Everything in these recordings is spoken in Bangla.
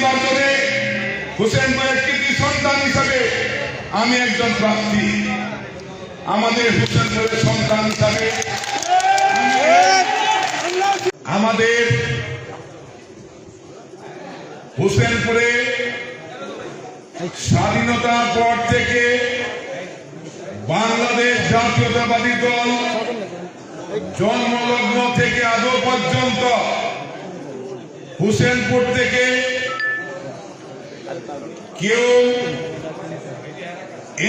নির্বাচনে হুসেনপুরের কৃতি সন্তান হিসাবে আমি একজন প্রার্থী। আমাদের হুসেনপুরের সন্তান হিসাবে আমাদের হুসেনপুরে স্বাধীনতার পর থেকে বাংলাদেশ জাতীয়তাবাদী দল জন্মলগ্ন থেকে আদৌ পর্যন্ত হুসেনপুর থেকে কেউ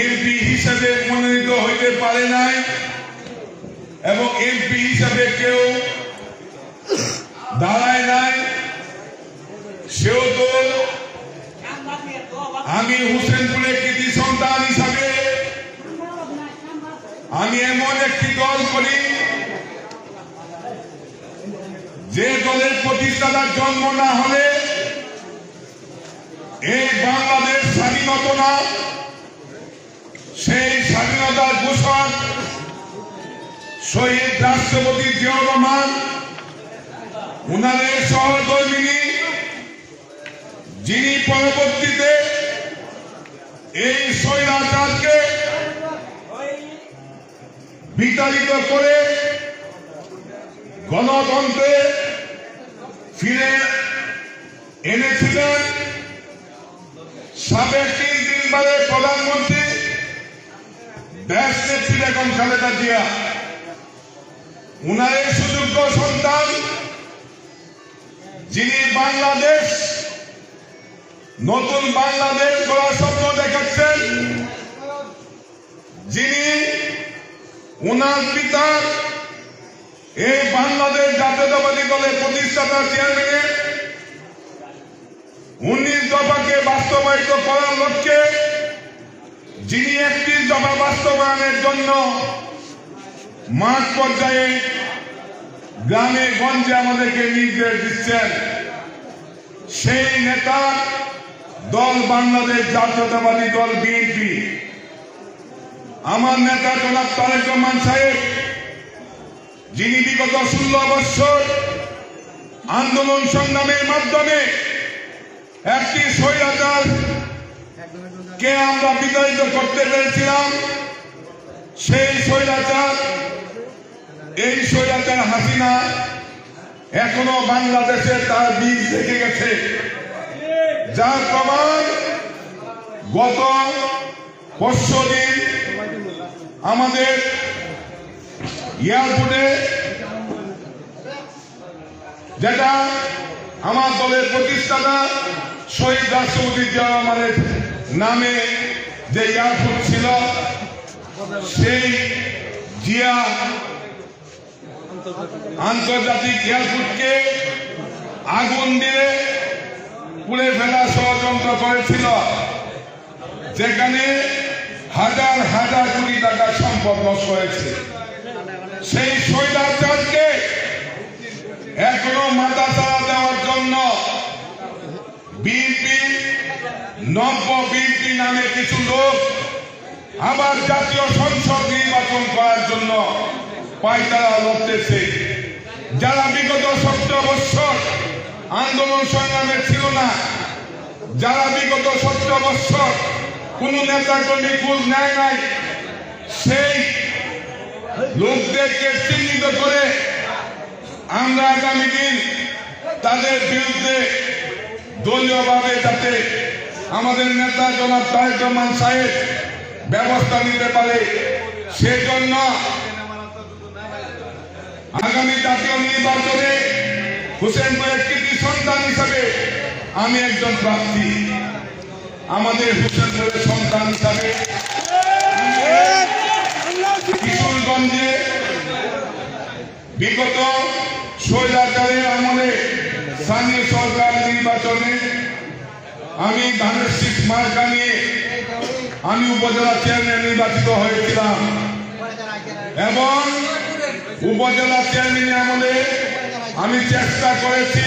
এমপি হিসাবে মনোনীত হইতে পারে নাই এবং এমপি হিসাবে কেউ দাঁড়ায় নাই, সেও তো আমি হুসেনপুরের কৃতি সন্তান হিসাবে আমি এমন একটি দল করি যে দলের প্রতিষ্ঠাতার জন্ম না হলে এই বাংলাদেশ স্বাধীন হতো না, সেই স্বাধীনতার ঘোষণ শহীদ রাষ্ট্রপতি জিয়াউর রহমান, উনাদের সহকর্মিনী, যিনি পরবর্তীতে এই স্বৈরাচারকে বিতাড়িত করে গণতন্ত্রে ফিরে এনেছিলেন। সাবেক তিন তিনবারের প্রধানমন্ত্রী দেশ নেত্রী এখন খালেদা জিয়া। উনারের সুযোগ্য সন্তান, যিনি বাংলাদেশ, নতুন বাংলাদেশ গড়ার স্বপ্ন দেখাচ্ছেন যিনি উনার পিতার এই বাংলাদেশ জাতীয়তাবাদী দলের প্রতিষ্ঠাতা চেয়ারম্যানের উনিশ দফাকে বাস্তবায়িত করার লক্ষ্যে যিনি একত্রিশ দফা বাস্তবায়নের জন্য মাঠ পর্যায়ে গ্রামে, গঞ্জে আমাদেরকে নির্দেশ দিচ্ছেন, সেই নেতা দল বাংলাদেশ জাতীয়তাবাদী দল বিএনপি। আমার নেতা জনাব তারেক রহমান সাহেব, যিনি বিগত ষোলো বৎসর আন্দোলন সংগ্রামের মাধ্যমে একটি স্বৈরাচার কে আমরা বিতাড়িত করতে পেরেছিলাম, সেই স্বৈরাচার, এই স্বৈরাচার হাসিনা এখনও বাংলাদেশে তার বীজ থেকে গেছে। যার প্রমাণ গত পরশু আমাদের এয়ারপোর্টে যেটা আমার দলের প্রতিষ্ঠাতা শহীদ রাষ্ট্রপতি জিয়া নামে যে এয়ারপোর্ট ছিল, সেই জিয়া আন্তর্জাতিক এয়ারপোর্টকে আগুন দিয়ে পুড়ে ফেলা ষড়যন্ত্র করেছিল, যেখানে হাজার হাজার কোটি টাকা সম্পদ নষ্ট হয়েছে। সেই এখনও মাথা চাড়া দেওয়ার জন্য বিএনপি, নব্য বিএনপি নামে কিছু লোক আবার জাতীয় সংসদ নির্বাচন করার জন্য পায়তারা লড়তেছে। যারা বিগত সতেরো বৎসর আন্দোলন সংগ্রামে ছিল না, যারা বিগত সতেরো বৎসর কোন নেতা কর্মী খোঁজ নেয় নাই, সেই লোকদেরকে চিহ্নিত করে আমরা আগামী দিন তাদের বিরুদ্ধে দলীয়ভাবে যাতে আমাদের নেতা জনাব তারেক রহমান সাহেব ব্যবস্থা নিতে পারে, সেজন্য আগামী জাতীয় নির্বাচনে হুসেনপুরের কৃতি সন্তান হিসাবে আমি একজন প্রার্থী। আমাদের হুসেনপুরের সন্তান হিসাবে কিশোরগঞ্জে বিগত স্বৈরাচারের আমলে স্থানীয় সরকার আমি ধানের শীত মার্কা নিয়ে আমি উপজেলা চেয়ারম্যান নির্বাচিত হয়েছিলাম। এবং উপজেলা চেয়ারম্যান আমাদের আমি চেষ্টা করেছি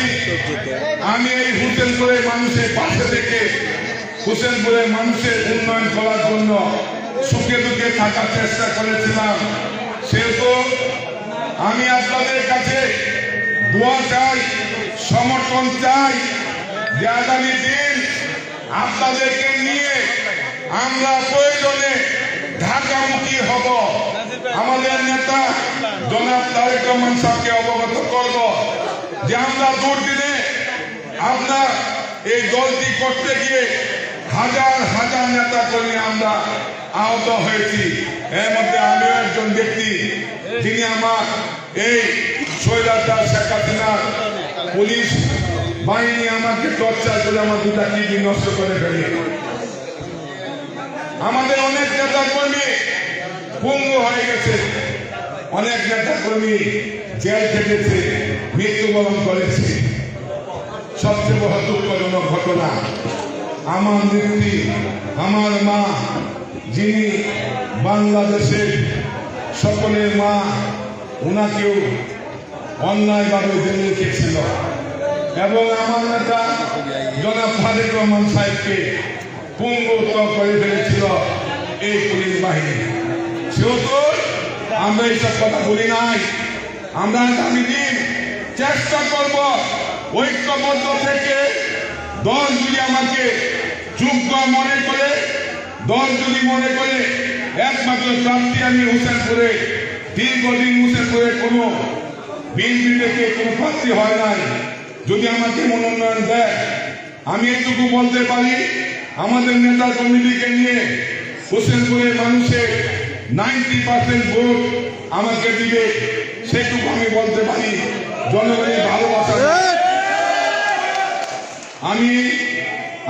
আমি এই হুসেনপুরের মানুষের পাশে থেকে হুসেনপুরের মানুষের উন্নয়ন করার জন্য সুখে দুঃখে থাকার চেষ্টা করেছিলাম। সেহেতু আমি আপনাদের কাছে দোয়া চাই সমর্থন চাই যে দিন আপনাদেরকে নিয়ে আমরা প্রয়োজনে ঢাকামুখী হব। আমাদের নেতা জনাব তারেক রহমান সাহকে অবগত করব যে আমরা দুর্দিনে আপনার এই দলটি করতে গিয়ে হাজার হাজার নেতা কর্মী আমরা আহত হয়েছি। এর মধ্যে আমিও একজন ব্যক্তি যিনি আমার এই শৈলাচার শেখ হাসিনার পুলিশ বাহিনী আমাকে টর্চার করে আমার দুটা কিডনি নষ্ট করে ফেলে আমাদের অনেক নেতা কর্মী পঙ্গু হয়ে গেছে। অনেক নেতা কর্মী জেল খেটেছে, মৃত্যুবরণ করেছে। সবচেয়ে বড় দুঃখজনক ঘটনা, আমার নেত্রী আমার মা, যিনি বাংলাদেশের সকলের মা ওনাকেও অন্যায়ভাবে জেলে রেখেছিল। এবং আমার নেতা জনাব ফাদেক রহমান সাহেবকে পঙ্গুত্ব করে ফেলেছিল এই পুলিশ বাহিনী। সেহেতু আমরা এইসব কথা বলি নাই, আমরা আগামী দিন চেষ্টা করব ঐক্যবদ্ধ থেকে দল যদি আমাকে যোগ্য মনে করে, দল যদি মনে করে, একমাত্র প্রার্থী আমি হোসেনপুরে, দীর্ঘদিন হোসেনপুরে কোনো বিএনপি থেকে কোনো প্রার্থী হয় নাই। যদি আমাকে মনোনয়ন দেয়, আমি এইটুকু বলতে পারি, আমাদের নেতা কমিটিকে নিয়ে হোসেনপুরের মানুষের নাইনটি পার্সেন্ট ভোট আমাকে দিবে, সেটুকু আমি বলতে পারি। জনগণের ভালোবাসা। আমি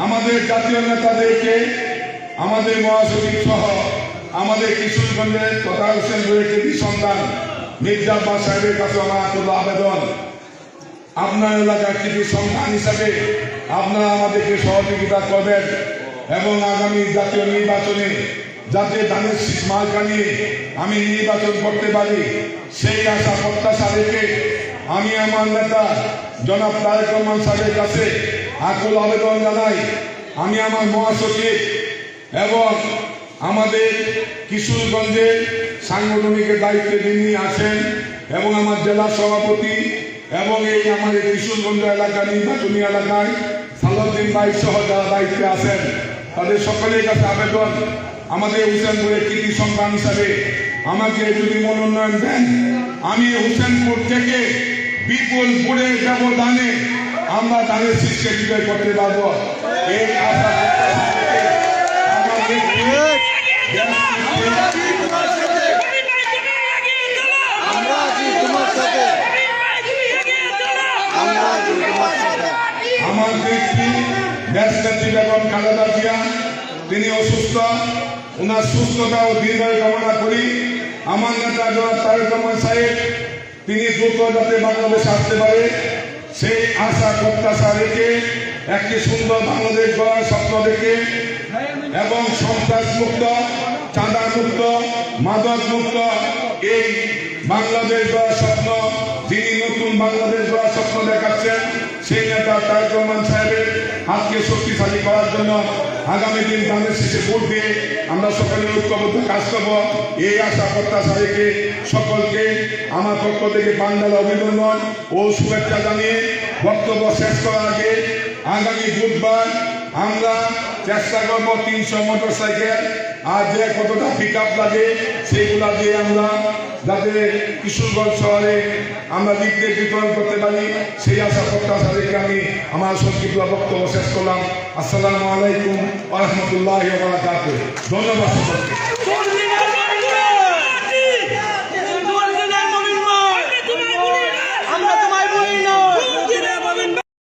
আমাদের জাতীয় নেতাদেরকে, আমাদের মহাসচিব সহ আমাদের কিশোরগঞ্জের তথা হোসেনপুরের কৃতি সন্তান মির্জা সাহেবের কাছে আমার আবেদন। আপনার এলাকার কৃতি সন্তান হিসাবে আপনারা আমাদেরকে সহযোগিতা করবেন এবং আগামী জাতীয় নির্বাচনে যাতে ধানের শীষ মার্কা নিয়ে আমি নির্বাচন করতে পারি, সেই আশা, প্রত্যাশা রেখে আমি আমার নেতা জনাব তারেক রহমান সাহেবের কাছে আকুল আবেদন জানাই। আমি আমার মহাসচিব এবং আমাদের কিশোরগঞ্জের সাংগঠনিকের দায়িত্বে যিনি আছেন এবং আমার জেলা সভাপতি এবং এই আমাদের কিশোরগঞ্জ এলাকা, নির্বাচনী এলাকায় সালাউদ্দিন ভাই সহ যারা দায়িত্বে আছেন, তাদের সকলের কাছে আবেদন, আমাদের হুসেনপুরের কৃতি সন্তান হিসাবে আমাকে যদি মনোনয়ন দেন, আমি হুসেনপুর থেকে বিপুল ভোটের ব্যবধানে আমরা তাদের শীর্ষে বিজয় করতে পারব। এই আশা প্রত্যাশা রেখে আমাদের আমরা আছি তোমার সাথে আমরা আছি তোমার সাথে আমার ব্যক্তি দেশনেত্রী বেগম খালেদা জিয়া তিনি অসুস্থ ওনার সুস্থতা ও দীর্ঘায়ু কামনা করি। আমার নেতা জনাব তারেক সাহেব, তিনি দ্রুত যাতে বাংলাদেশে আসতে পারে, সেই আশা, প্রত্যাশা রেখে একটি সুন্দর বাংলাদেশ গড়ার স্বপ্ন দেখে এবং সন্ত্রাস মুক্ত চাঁদা মুক্ত মাদক মুক্ত এই বাংলাদেশ গড়ার স্বপ্ন, যিনি নতুন বাংলাদেশ গড়ার স্বপ্ন দেখাচ্ছেন সেই নেতা তারেক রহমান সাহেবের হাতকে শক্তিশালী করার জন্য আগামী দিন তাদের শেষে ভোট দিয়ে আমরা সকলে ঐক্যবদ্ধ কাজ করব। এই আশা প্রত্যাশা রেখে সকলকে আমার পক্ষ থেকে বাংলার অভিনন্দন ও শুভেচ্ছা জানিয়ে বক্তব্য শেষ করার আগে আগামী বুধবার আমরা চেষ্টা করব তিনশো মোটর সাইকেল আর যে কতটা পিক লাগে সেইগুলা দিয়ে আমরা যাতে কিশোরগঞ্জ শহরে আমরা দিকদের বিতরণ করতে পারি। সেই আশা, প্রত্যাশা রেখে আমি আমার সংক্ষিপ্ত বক্তব্য শেষ করলাম। আসসালামু আলাইকুম আহমতুল্লাহ ধন্যবাদ সকলকে।